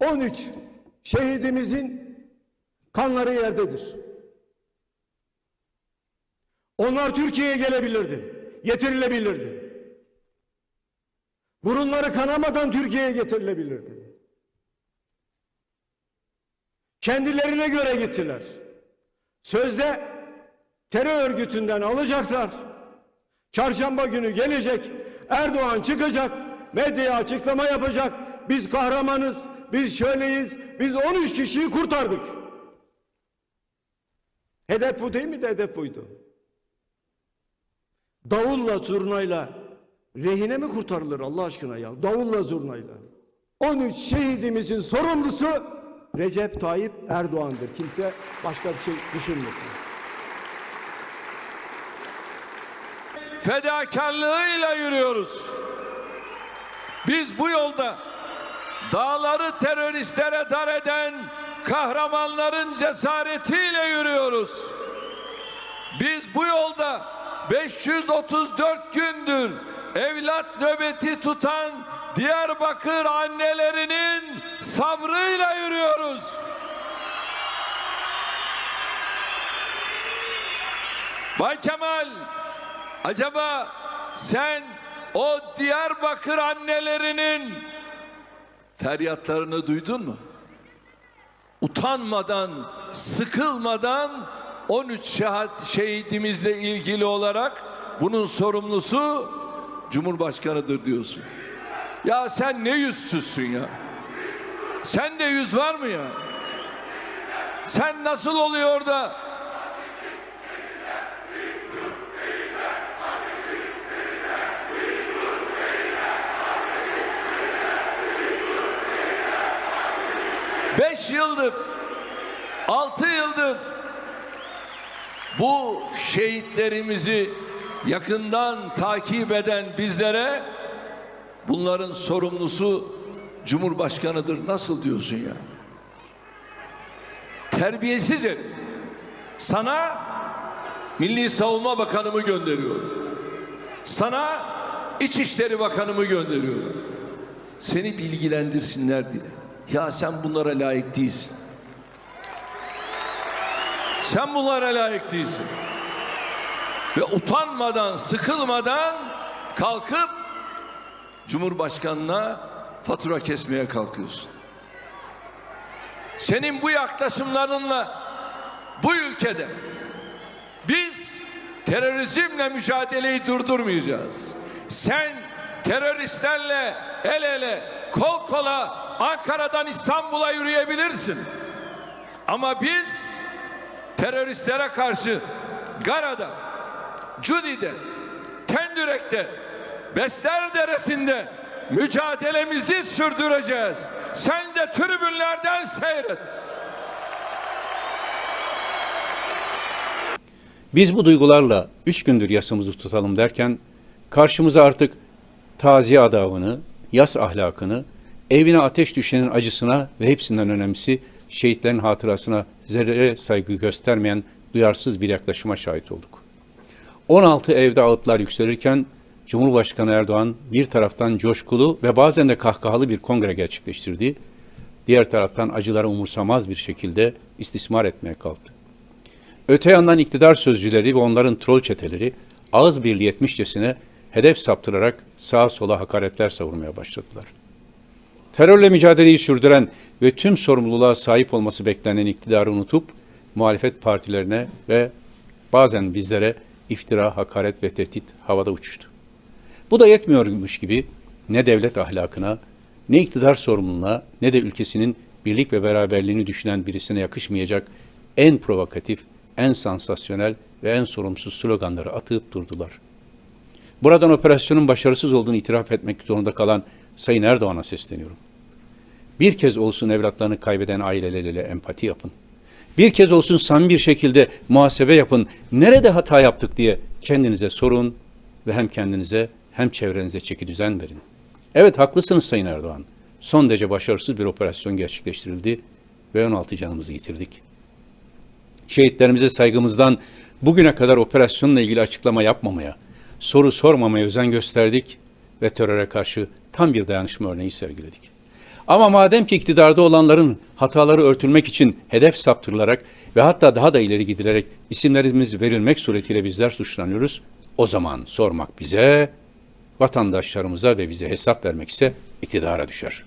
13 şehidimizin kanları yerdedir. Onlar Türkiye'ye gelebilirdi, getirilebilirdi. Burunları kanamadan Türkiye'ye getirilebilirdi. Kendilerine göre gittiler. Sözde terör örgütünden alacaklar. Çarşamba günü gelecek. Erdoğan çıkacak. Medyaya açıklama yapacak. Biz kahramanız. Biz şöyleyiz. Biz 13 kişiyi kurtardık. Hedef bu değil mi de hedef buydu. Davulla zurnayla rehine mi kurtarılır Allah aşkına ya? Davulla zurnayla. 13 şehidimizin sorumlusu Recep Tayyip Erdoğan'dır. Kimse başka bir şey düşünmesin. fedakarlığıyla yürüyoruz. Biz bu yolda dağları teröristlere dar eden kahramanların cesaretiyle yürüyoruz. Biz bu yolda 534 gündür evlat nöbeti tutan Diyarbakır annelerinin sabrıyla yürüyoruz. Bay Kemal Acaba sen o Diyarbakır annelerinin feryatlarını duydun mu? Utanmadan, sıkılmadan 13 şehat şehidimizle ilgili olarak bunun sorumlusu Cumhurbaşkanıdır diyorsun. Ya sen ne yüzsüzsün ya? Sen de yüz var mı ya? Sen nasıl oluyor da Beş yıldır, altı yıldır bu şehitlerimizi yakından takip eden bizlere bunların sorumlusu Cumhurbaşkanıdır. Nasıl diyorsun ya? Terbiyesiz herif. Sana Milli Savunma Bakanımı gönderiyorum. Sana İçişleri Bakanımı gönderiyorum. Seni bilgilendirsinler diye. Ya sen bunlara layık değilsin. Sen bunlara layık değilsin. Ve utanmadan, sıkılmadan kalkıp Cumhurbaşkanına fatura kesmeye kalkıyorsun. Senin bu yaklaşımlarınla bu ülkede biz terörizmle mücadeleyi durdurmayacağız. Sen teröristlerle el ele, kol kola Ankara'dan İstanbul'a yürüyebilirsin. Ama biz teröristlere karşı Gara'da, Cudi'de, Tendürek'te, Besler Deresi'nde mücadelemizi sürdüreceğiz. Sen de tribünlerden seyret. Biz bu duygularla üç gündür yasımızı tutalım derken karşımıza artık taziye adabını, yas ahlakını, evine ateş düşenin acısına ve hepsinden önemlisi şehitlerin hatırasına zerre saygı göstermeyen duyarsız bir yaklaşıma şahit olduk. 16 evde ağıtlar yükselirken Cumhurbaşkanı Erdoğan bir taraftan coşkulu ve bazen de kahkahalı bir kongre gerçekleştirdi. Diğer taraftan acıları umursamaz bir şekilde istismar etmeye kalktı. Öte yandan iktidar sözcüleri ve onların troll çeteleri ağız birliği etmişçesine hedef saptırarak sağa sola hakaretler savurmaya başladılar. Terörle mücadeleyi sürdüren ve tüm sorumluluğa sahip olması beklenen iktidarı unutup muhalefet partilerine ve bazen bizlere iftira, hakaret ve tehdit havada uçuştu. Bu da yetmiyormuş gibi ne devlet ahlakına, ne iktidar sorumluluğuna, ne de ülkesinin birlik ve beraberliğini düşünen birisine yakışmayacak en provokatif, en sansasyonel ve en sorumsuz sloganları atıp durdular. Buradan operasyonun başarısız olduğunu itiraf etmek zorunda kalan Sayın Erdoğan'a sesleniyorum. Bir kez olsun evlatlarını kaybeden ailelerle empati yapın. Bir kez olsun samimi bir şekilde muhasebe yapın. Nerede hata yaptık diye kendinize sorun ve hem kendinize hem çevrenize çeki düzen verin. Evet haklısınız Sayın Erdoğan. Son derece başarısız bir operasyon gerçekleştirildi ve 16 canımızı yitirdik. Şehitlerimize saygımızdan bugüne kadar operasyonla ilgili açıklama yapmamaya, soru sormamaya özen gösterdik ve teröre karşı tam bir dayanışma örneği sergiledik. Ama madem ki iktidarda olanların hataları örtülmek için hedef saptırılarak ve hatta daha da ileri gidilerek isimlerimiz verilmek suretiyle bizler suçlanıyoruz, o zaman sormak bize, vatandaşlarımıza ve bize hesap vermek ise iktidara düşer.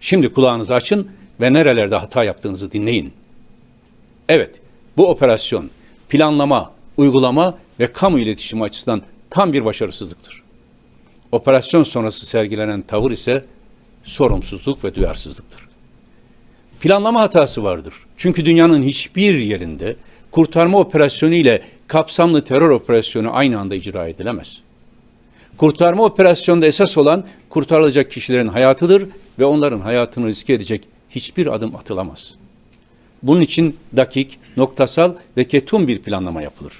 Şimdi kulağınızı açın ve nerelerde hata yaptığınızı dinleyin. Evet, bu operasyon planlama, uygulama ve kamu iletişimi açısından tam bir başarısızlıktır. Operasyon sonrası sergilenen tavır ise sorumsuzluk ve duyarsızlıktır. Planlama hatası vardır. Çünkü dünyanın hiçbir yerinde kurtarma operasyonu ile kapsamlı terör operasyonu aynı anda icra edilemez. Kurtarma operasyonunda esas olan kurtarılacak kişilerin hayatıdır ve onların hayatını riske edecek hiçbir adım atılamaz. Bunun için dakik, noktasal ve ketum bir planlama yapılır.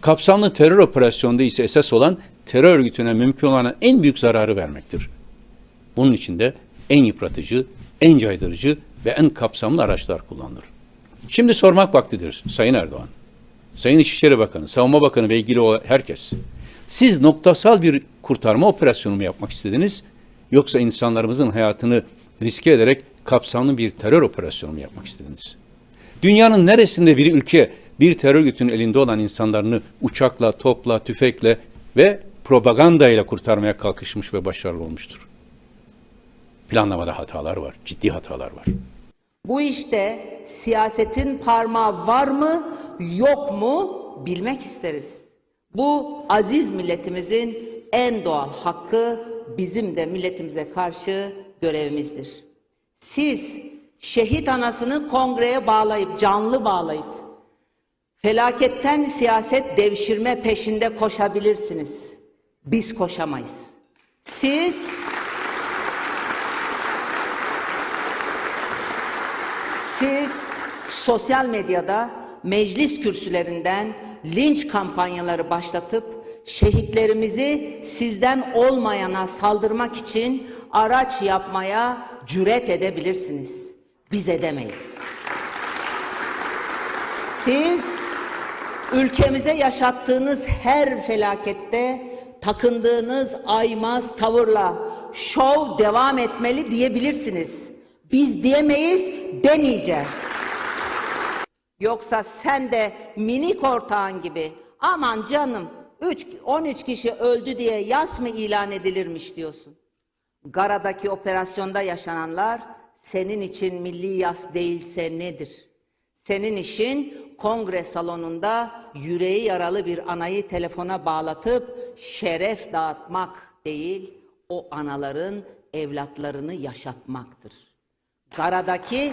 Kapsamlı terör operasyonunda ise esas olan terör örgütüne mümkün olan en büyük zararı vermektir. Bunun için de en yıpratıcı, en caydırıcı ve en kapsamlı araçlar kullanılır. Şimdi sormak vaktidir Sayın Erdoğan. Sayın İçişleri Bakanı, Savunma Bakanı ve ilgili herkes. Siz noktasal bir kurtarma operasyonu mu yapmak istediniz? Yoksa insanlarımızın hayatını riske ederek kapsamlı bir terör operasyonu mu yapmak istediniz? Dünyanın neresinde bir ülke bir terör örgütünün elinde olan insanlarını uçakla, topla, tüfekle ve propagandayla kurtarmaya kalkışmış ve başarılı olmuştur? Planlamada hatalar var, ciddi hatalar var. Bu işte siyasetin parmağı var mı, yok mu bilmek isteriz. Bu aziz milletimizin en doğal hakkı bizim de milletimize karşı görevimizdir. Siz şehit anasını kongreye bağlayıp, canlı bağlayıp, felaketten siyaset devşirme peşinde koşabilirsiniz. Biz koşamayız. Siz Siz sosyal medyada meclis kürsülerinden linç kampanyaları başlatıp şehitlerimizi sizden olmayana saldırmak için araç yapmaya cüret edebilirsiniz. Biz edemeyiz. Siz ülkemize yaşattığınız her felakette takındığınız aymaz tavırla şov devam etmeli diyebilirsiniz. Biz diyemeyiz, demeyeceğiz. Yoksa sen de minik ortağın gibi aman canım 3 13 kişi öldü diye yas mı ilan edilirmiş diyorsun. Gara'daki operasyonda yaşananlar senin için milli yas değilse nedir? Senin işin kongre salonunda yüreği yaralı bir anayı telefona bağlatıp şeref dağıtmak değil, o anaların evlatlarını yaşatmaktır. Gara'daki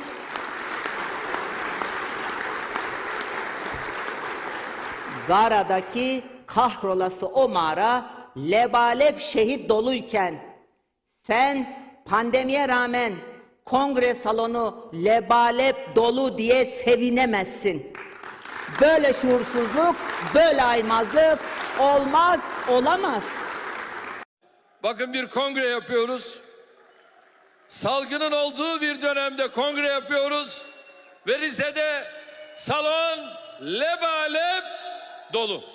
Gara'daki kahrolası o mağara lebalep şehit doluyken sen pandemiye rağmen kongre salonu lebalep dolu diye sevinemezsin. Böyle şuursuzluk, böyle aymazlık olmaz, olamaz. Bakın bir kongre yapıyoruz. Salgının olduğu bir dönemde kongre yapıyoruz. Ve Rize'de salon lebalep dolu.